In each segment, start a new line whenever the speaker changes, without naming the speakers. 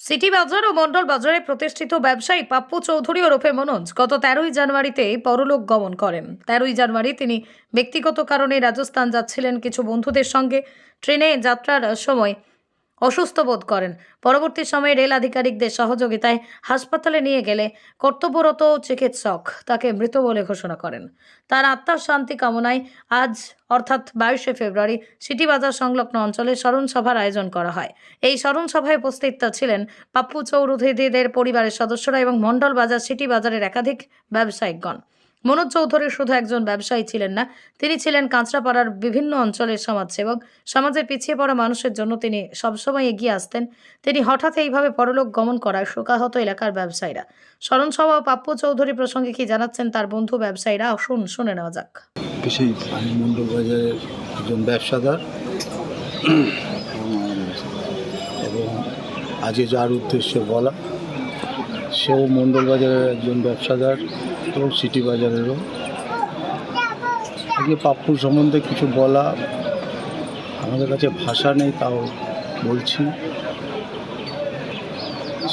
City বাজার ও মন্ডল বাজারে প্রতিষ্ঠিত ব্যবসায়ী পাপ্পু চৌধুরী ওরফে মনোজ গত তেরোই জানুয়ারিতে পরলোক গমন করেন। তেরোই জানুয়ারি তিনি ব্যক্তিগত কারণে রাজস্থান যাচ্ছিলেন কিছু বন্ধুদের সঙ্গে। ট্রেনে যাত্রার সময় অসুস্থ বোধ করেন। পরবর্তী সময়ে রেল আধিকারিকদের সহযোগিতায় হাসপাতালে নিয়ে গেলে কর্তব্যরত চিকিৎসক তাকে মৃত বলে ঘোষণা করেন। তার আত্মার শান্তি কামনায় আজ, অর্থাৎ বাইশে ফেব্রুয়ারি সিটি বাজার সংলগ্ন অঞ্চলে স্মরণ সভার আয়োজন করা হয়। এই স্মরণ সভায় উপস্থিত ছিলেন পাপ্পু চৌধুরীদের পরিবারের সদস্যরা এবং মন্ডল বাজার সিটি বাজারের একাধিক ব্যবসায়িকগণ। মনোজ চৌধুরী শুধু একজন ব্যবসায়ী ছিলেন না, তিনি ছিলেন কাঁচরাপাড়ার বিভিন্ন অঞ্চলের সমাজসেবক। সমাজের পিছিয়ে পড়া মানুষের জন্য তিনি সবসময় এগিয়ে আসতেন। তিনি হঠাৎ এইভাবে পরলোক গমন করায় শোকাহত এলাকার ব্যবসায়ীরা। স্মরণ সভা ও পাপ্পু চৌধুরী প্রসঙ্গে কি জানাচ্ছেন তার বন্ধু ব্যবসায়ীরা? শুন শুনে নেওয়া যাক।
সেই একজন ব্যবসাদার এবং আজকে যার উদ্দেশ্য বলা, সেও মণ্ডল বাজারের একজন ব্যবসাদার। এবং সিটি বাজারেরও আজকে পাপ্পুর সম্বন্ধে কিছু বলা। আমাদের কাছে ভাষা নেই, তাও বলছি।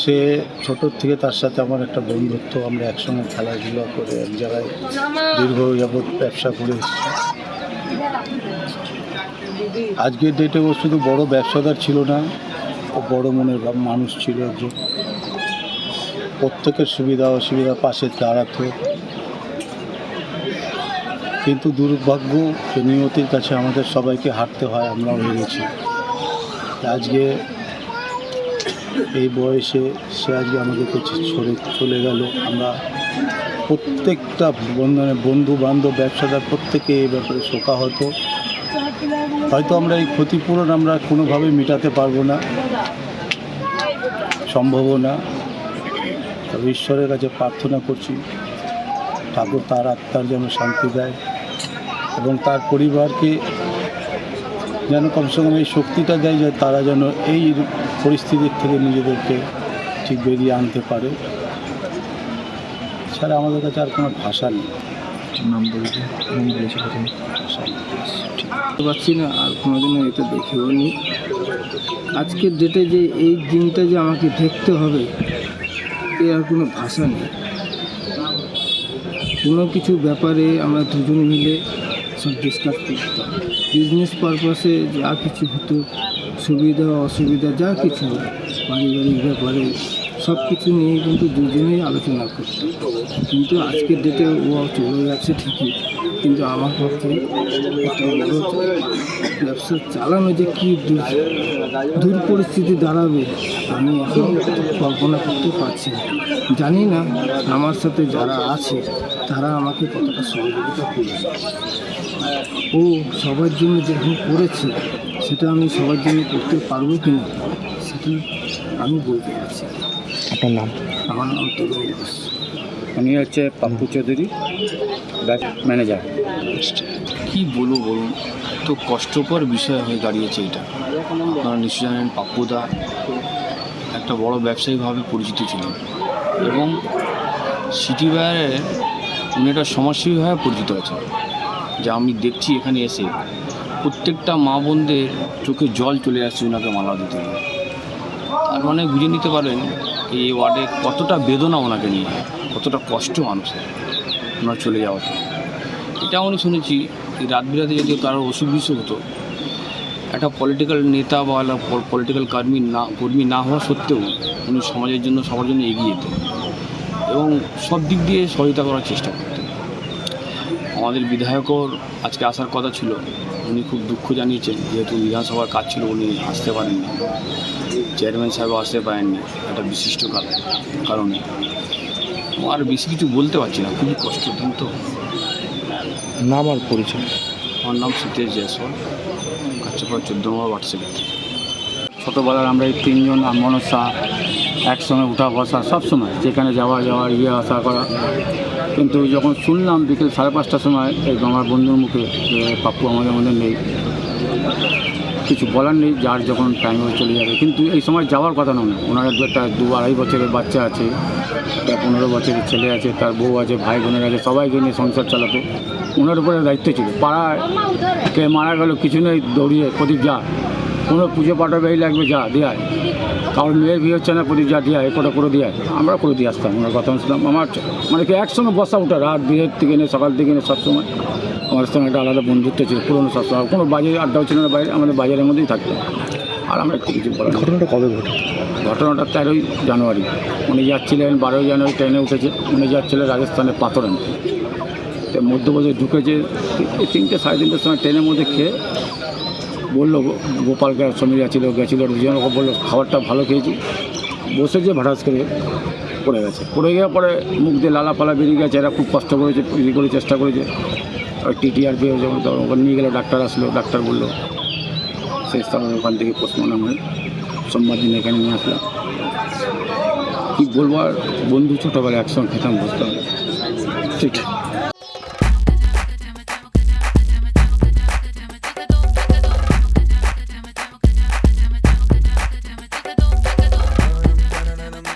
সে ছোটোর থেকে তার সাথে আমার একটা বন্ধুত্ব, আমরা একসঙ্গে খেলাধুলা করে এক জায়গায় দীর্ঘ যাবৎ ব্যবসা করে এসেছি। আজকের ডেটে ও শুধু বড় ব্যবসাদার ছিল না, ও বড় মনের মানুষ ছিল একজন। প্রত্যেকের সুবিধা অসুবিধা পাশে দাঁড়াতো। কিন্তু দুর্ভাগ্য নিয়তির কাছে আমাদের সবাইকে হাঁটতে হয়, আমরাও হেরেছি। আজকে এই বয়সে সে আজকে আমাদেরকে ছড়ে চলে গেল। আমরা প্রত্যেকটা বন্ধনে বন্ধু বান্ধব, ব্যবসাদার প্রত্যেকে এই ব্যাপারে শোকাহত। হয়তো আমরা এই ক্ষতিপূরণ আমরা কোনোভাবে মেটাতে পারব না, সম্ভবও না। তবে ঈশ্বরের কাছে প্রার্থনা করছি ঠাকুর তার আত্মার যেন শান্তি দেয় এবং তার পরিবারকে যেন কমসে কম এই শক্তিটা দেয় যে তারা যেন এই পরিস্থিতির থেকে নিজেদেরকে ঠিক বেরিয়ে আনতে পারে। ছাড়া আমাদের কাছে আর কোনো ভাষা নেই।
নাম বলছে নাম বলেছে প্রথমে পারছি না আর কোনোদিনও এটা দেখেও নি আজকের ডেটে যে এই দিনটা যে আমাকে দেখতে হবে এর আর কোনো ভাষা নেই। কোনো কিছু ব্যাপারে আমরা দুজন মিলে সব ডিসকাস করতাম। বিজনেস পারপাসে যা কিছু হতো, সুবিধা, অসুবিধা, যা কিছু পারিবারিক ব্যাপারে সব কিছু নিয়ে কিন্তু দুজনেই আলোচনা করতাম কিন্তু আজকের ডেটে ও চলে যাচ্ছে ঠিকই, কিন্তু আমার পক্ষে ব্যবসা চালানো যে কী দূর পরিস্থিতি দাঁড়াবে, আমি এখন কল্পনা করতে পারছি না। জানি না আমার সাথে যারা আছে, তারা আমাকে কতটা সহযোগিতা করবে। ও সবার জন্য যেরকম করেছে, সেটা আমি সবার জন্য করতে পারব কি না সেটা আমি বলতে পারছি।
আপনার নাম?
আমার নাম তরুণ দাস।
উনি হচ্ছে পাপ্পু চৌধুরী ব্যাংক ম্যানেজার।
কি বলব বলুন তো কষ্টকর বিষয় হয়ে দাঁড়িয়েছে এটা। আপনারা নিশ্চয় জানেন পাপ্পুদা একটা বড় ব্যবসায়ীভাবে পরিচিত ছিলেন এবং সিটি বাজারে উনি একটা সমাজসেবীভাবে পরিচিত আছেন যা আমি দেখছি এখানে এসে। প্রত্যেকটা মা বোনদের চোখে জল চলে আসছে ওনাকে মালা দিতে। তার মানে বুঝে নিতে পারেন এই ওয়ার্ডে কতটা বেদনা ওনাকে নিয়ে, কতটা কষ্ট মানুষের ওনার চলে যাওয়াতে এটা আমি শুনেছি রাত বিরাতে যদি কারোর অসুখ বিসুখ হতো, একটা পলিটিক্যাল নেতা বা পলিটিক্যাল কর্মী না কর্মী না হওয়া সত্ত্বেও উনি সমাজের জন্য, সবার জন্য এগিয়ে যেতেন এবং সব দিক দিয়ে সহায়তা করার চেষ্টা করতেন। আমাদের বিধায়কর আজকে আসার কথা ছিল। উনি খুব দুঃখ জানিয়েছেন যেহেতু বিধানসভার কাজ ছিল উনি আসতে পারেননি। চেয়ারম্যান সাহেবও আসতে পারেননি একটা বিশিষ্ট কারণ। কারণে আর বেশি কিছু বলতে পারছি না খুবই কষ্ট কিন্তু
নাম আর পরিচয়?
আমার নাম সীতেশ জয়সওয়াল কাচ্চাপাড়া চোদ্দ নম্বর সেক্রেটারি
ছোটোবেলার আমরা এই তিনজন শাহ একসঙ্গে উঠা বসা সবসময় যেখানে যাওয়া যাওয়া ইয়ে আসা করা কিন্তু যখন শুনলাম বিকেল সাড়ে পাঁচটার সময়, এই আমার বন্ধুর মুখে পাপ্পু আমাদের মধ্যে নেই, কিছু বলার নেই, যার যখন টাইম হয়ে চলে যাবে। কিন্তু এই সময় যাওয়ার কথা নয়, ওনার একটা, দু আড়াই বছরের বাচ্চা আছে, একটা পনেরো বছরের ছেলে আছে, তার বউ আছে, ভাই বোনের আছে, সবাইকে নিয়ে সংসার চালাতো। ওনার উপরে দায়িত্ব ছিল। পাড়ায় কে মারা গেল, কিছু নেই, দৌড়িয়ে প্রদীপ যা, কোনো পুজো পাঠাবে এই লাগবে, যা দেয় কারণ মেয়ের বিয়ে হচ্ছে না প্রদীপ যা দিয়ে এটা করে দিয়ে আমরা করে দিয়ে আসতাম ওনার কথা শুনলাম আমার মানে কি একসঙ্গে বসা ওঠা রাত বিয়ের থেকে নিয়ে সকাল থেকে নিয়ে সবসময় আমার সঙ্গে একটা আলাদা বন্ধুত্ব ছিল পুরনো সবসময় কোনো বাজে আড্ডাও ছিল না বাইরে আমাদের বাজারের মধ্যেই থাকতাম আর আমরা একটু কিছু বলার
ঘটনাটা কবে ঘটে
ঘটনাটা তেরোই জানুয়ারি। উনি যাচ্ছিলেন বারোই জানুয়ারি ট্রেনে উঠেছে। উনি যাচ্ছিলেন রাজস্থানে পাথর আনতে তো মধ্যপ্রদেশে ঢুকেছে তিনটে সাড়ে তিনটের সময় ট্রেনের মধ্যে খেয়ে বলল গো- গোপালকে আর সমীর ছিল গেছিল, দুজন বলল, খাবারটা ভালো খেয়েছি। বসেছে ভাটাস করে পড়ে গেছে। পড়ে গিয়ে পরে মুখ দিয়ে লালা পালা বেরিয়ে গেছে, এরা খুব কষ্ট করেছে ইয়ে করে চেষ্টা করেছে। আর টিটিআর পেয়ে যখন তখন ওখানে নিয়ে গেলে, ডাক্তার আসলো, ডাক্তার বলল, সেই স্থানে ওখান থেকে পোস্টমর্টম হয়ে সোমবার দিন এখানে নিয়ে আসলাম। কী বলব আর, বন্ধু ছোটোবেলায় একসঙ্গে খেতাম বুঝতাম ঠিক।